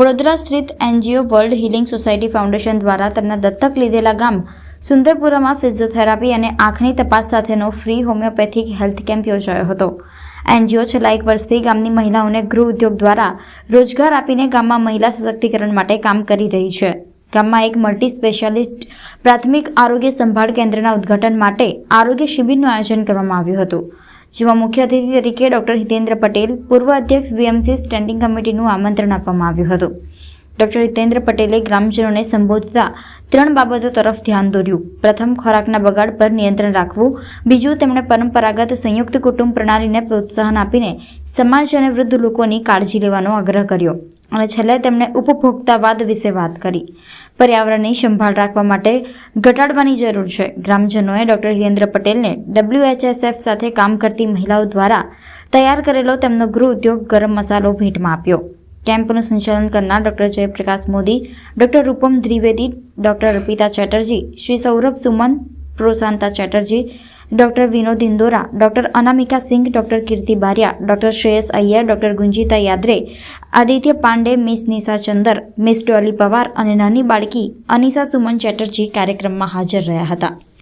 વડોદરા સ્થિત NGO world healing society foundation દ્વારા તેમના દત્તક લીધેલા ગામ સુંદરપુરામાં ફિઝિયોથેરાપી અને આંખની તપાસ સાથેનો ફ્રી હોમિયોપેથિક હેલ્થ કેમ્પ યોજાયો હતો. એનજીઓ છેલ્લા એક વર્ષથી ગામની મહિલાઓને ગૃહ ઉદ્યોગ દ્વારા રોજગાર આપીને ગામમાં મહિલા સશક્તિકરણ માટે કામ કરી રહી છે. ગામમાં એક મલ્ટી સ્પેશિયાલિસ્ટ પ્રાથમિક આરોગ્ય સંભાળ કેન્દ્રના ઉદ્ઘાટન માટે આરોગ્ય શિબિરનું આયોજન કરવામાં આવ્યું હતું, જેમાં મુખ્ય અતિથિ તરીકે ડોક્ટર હિતેન્દ્ર પટેલ, પૂર્વ અધ્યક્ષ વીએમસી સ્ટેન્ડિંગ કમિટીનું આમંત્રણ આપવામાં આવ્યું હતું. ડોક્ટર હિતેન્દ્ર પટેલે ગ્રામજનોને સંબોધતા ત્રણ બાબતો તરફ ધ્યાન દોર્યું. પ્રથમ, ખોરાકના બગાડ પર નિયંત્રણ રાખવું. બીજું, તેમણે પરંપરાગત સંયુક્ત કુટુંબ પ્રણાલીને પ્રોત્સાહન આપીને સમાજ અને વૃદ્ધ લોકોની કાળજી લેવાનો આગ્રહ કર્યો અને છેલ્લે તેમણે ઉપભોક્તાવાદ વિશે વાત કરી. પર્યાવરણની સંભાળ રાખવા માટે ઘટાડવાની જરૂર છે. ગ્રામજનોએ ડોક્ટર હિતેન્દ્ર પટેલને ડબલ્યુએચએસએફ સાથે કામ કરતી મહિલાઓ દ્વારા તૈયાર કરેલો તેમનો ગૃહ ઉદ્યોગ ગરમ મસાલો ભેટમાં આપ્યો. કેમ્પનું સંચાલન કરનાર doctor Jayprakash Modi, doctor Rupam Dwivedi, doctor Arpita Chatterjee, Shri Saurabh Suman, Proshanta Chatterjee, doctor Vinod Indora doctor Anamika Singh, doctor Kirti Baria, doctor Shreyas Iyer, doctor Gunjita Yadre, Aditya Pandey, miss Nisha Chander, miss Dolly Pawar અને નાની બાળકી અનિશા સુમન ચેટર્જી કાર્યક્રમમાં હાજર રહ્યા હતા.